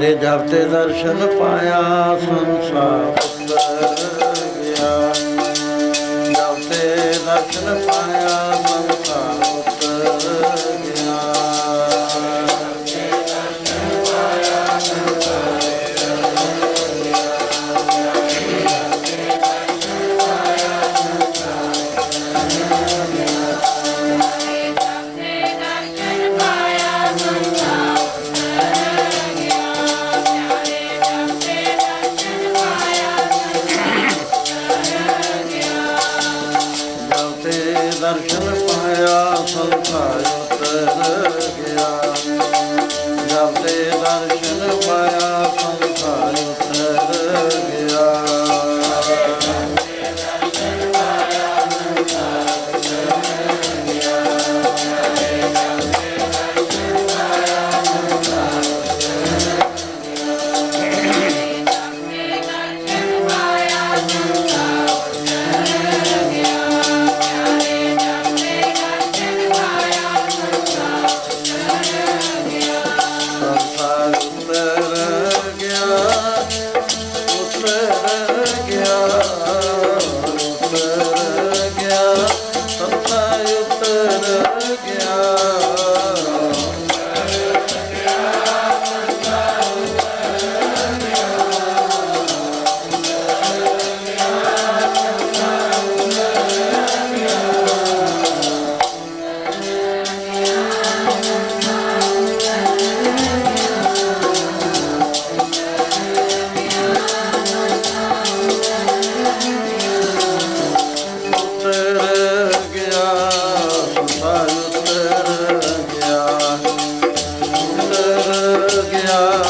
ਹਰੇ ਜਪ ਤੇ ਦਰਸ਼ਨ ਪਾਇਆ ਸੰਸਾਰ ਉਤਰ ਗਿਆ। ਜਪ ਤੇ ਦਰਸ਼ਨ ਪਾਇਆ ਦਰਸ਼ਨ ਪਾਇਆ ਸੰਸਾਰ ਉਤਰ ਗਿਆ। ਜਪ ਤੇ ਦਰਸ਼ਨ ਪਾਇਆ ਉਤਰ ਗਿਆ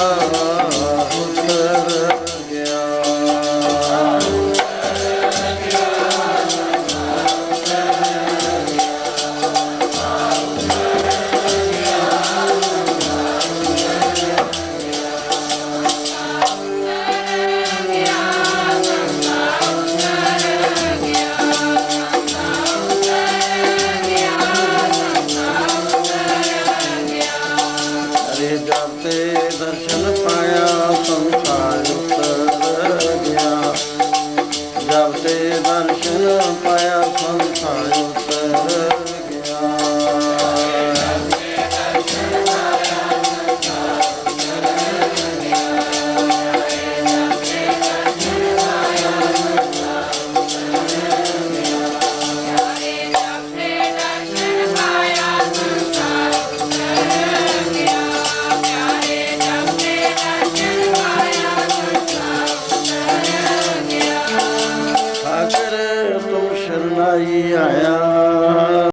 ਜਪ ਦਰਸ਼ਨ ਪਾਇਆ ਸੰਸਾਰ ਉਤਰ ਗਿਆ। ਜਪ ਤੇ ਦਰਸ਼ਨ ਪਾਇਆ ਸੰਸਾਰ ਸਾਗਰ ਆਇਆ